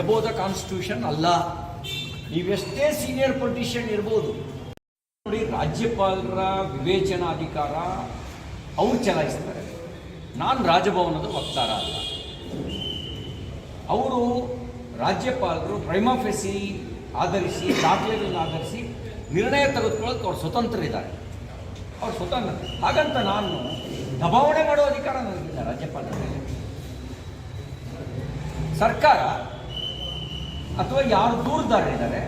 Above constitution ಅಲ್ಲ. ನೀವೆಷ್ಟೇ senior politician ಇರ್ಬೋದು. ನೋಡಿ, ರಾಜ್ಯಪಾಲರ ವಿವೇಚನಾಧಿಕಾರ ಅವ್ರು ಚಲಾಯಿಸ್ತಾರೆ. ನಾನು ರಾಜಭವನದ ವಕ್ತಾರ ಅಲ್ಲ. ಅವರು ರಾಜ್ಯಪಾಲರು ಪ್ರೈಮಾಫೆಸಿ ಆಧರಿಸಿ, ದಾಖಲೆಗಳನ್ನು ಆಧರಿಸಿ ನಿರ್ಣಯ ತೆಗೆದುಕೊಳ್ಳೋಕೆ ಅವ್ರು ಸ್ವತಂತ್ರ ಇದ್ದಾರೆ. ಅವ್ರು ಸ್ವತಂತ್ರ. ಹಾಗಂತ ನಾನು ದಬಾವಣೆ ಮಾಡೋ ಅಧಿಕಾರ ನನಗಿಲ್ಲ ರಾಜ್ಯಪಾಲರ ಮೇಲೆ. ಸರ್ಕಾರ ಅಥವಾ ಯಾರು ದೂರದಾರರಿದ್ದಾರೆ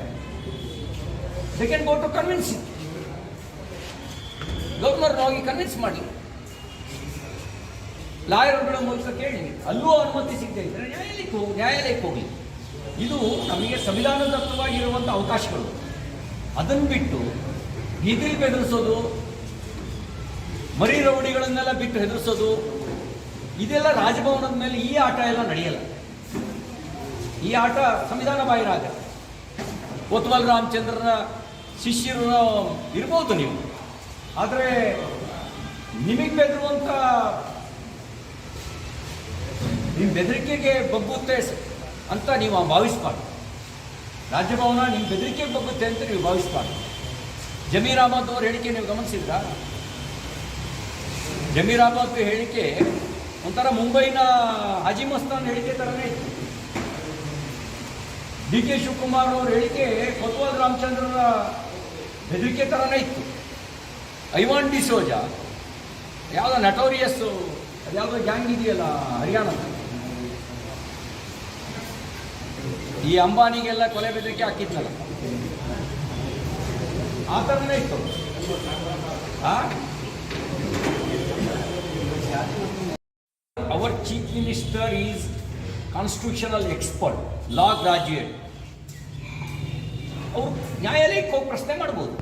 they can go to convince governor ಹೋಗಿ ಕನ್ವಿನ್ಸ್ ಮಾಡಿ. ಲಾಯರ್ಗಳ ಮೂಲಕ ಕೇಳಿ, ಅಲ್ಲೂ ಅನುಮತಿ ಸಿಗದೆ ಇದ್ದರೆ ನ್ಯಾಯಾಲಯಕ್ಕೆ ಹೋಗಿ ನ್ಯಾಯಾಲಯಕ್ಕೆ ಹೋಗಿ ಇದು ನಮಗೆ ಸಂವಿಧಾನದತ್ತವಾಗಿರುವಂಥ ಅವಕಾಶಗಳು. ಅದನ್ನು ಬಿಟ್ಟು ಬೀದಿಲಿ ಬೆದರಿಸೋದು, ಮರಿ ರೌಡಿಗಳನ್ನೆಲ್ಲ ಬಿಟ್ಟು ಹೆದರಿಸೋದು, ಇದೆಲ್ಲ ರಾಜಭವನದ ಮೇಲೆ ಈ ಆಟ ಎಲ್ಲ ನಡೆಯಲ್ಲ. ಈ ಆಟ ಸಂವಿಧಾನ ಬಾಹಿರಾಗ. ಒತ್ವಲ್ ರಾಮಚಂದ್ರನ ಶಿಷ್ಯರು ಇರ್ಬೋದು ನೀವು. ಆದರೆ ನಿಮಗೆ ಬೆದರುವಂಥ ನಿಮ್ಮ ಬೆದರಿಕೆಗೆ ಬಗ್ಗುತ್ತೆ ಅಂತ ನೀವು ಭಾವಿಸ್ಬಾರ್ದು. ರಾಜ್ಯಭವನ ನಿಮ್ಮ ಬೆದರಿಕೆಗೆ ಬಗ್ಗುತ್ತೆ ಅಂತ ನೀವು ಭಾವಿಸ್ಬಾರ್ದು. ಜಮೀರ್ ಅಹಮದ್ ಅವ್ರ ಹೇಳಿಕೆ ನೀವು ಗಮನಿಸಿದ್ರಾ? ಜಮೀರ್ ಅಹಮದ್ ಹೇಳಿಕೆ ಒಂಥರ ಮುಂಬೈನ ಹಾಜಿ ಮಸ್ತಾನ್ ಹೇಳಿಕೆ ಥರನೇ ಇತ್ತು. ಡಿ ಕೆ ಶಿವಕುಮಾರ್ ಅವ್ರ ಹೇಳಿಕೆ ಕೊತ್ವಾದ ರಾಮಚಂದ್ರನ ಬೆದರಿಕೆ ಥರನೇ ಇತ್ತು. ಐವಾನ್ ಡಿಸೋಜಾ ಯಾವುದೋ ನಟೋರಿಯಸ್ಸು ಯಾವುದೋ ಗ್ಯಾಂಗ್ ಇದೆಯಲ್ಲ ಹರಿಯಾಣದ. ಈ ಅಂಬಾನಿಗೆಲ್ಲ ಕೊಲೆ ಬೆದರಿಕೆ ಹಾಕಿದ್ನಲ್ಲ. ಆ ಥರನೇ ಇತ್ತು. Our chief minister is constitutional expert law graduate ಅವರು ನ್ಯಾಯಾಲಯಕ್ಕೆ ಹೋಗಿ ಪ್ರಶ್ನೆ ಮಾಡ್ಬೋದು.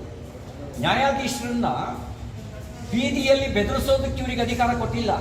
ನ್ಯಾಯಾಧೀಶರನ್ನ ಬೀದಿಯಲ್ಲಿ ಬೆದರಿಸೋದಕ್ಕೆ ಇವರಿಗೆ ಅಧಿಕಾರ ಕೊಟ್ಟಿಲ್ಲ.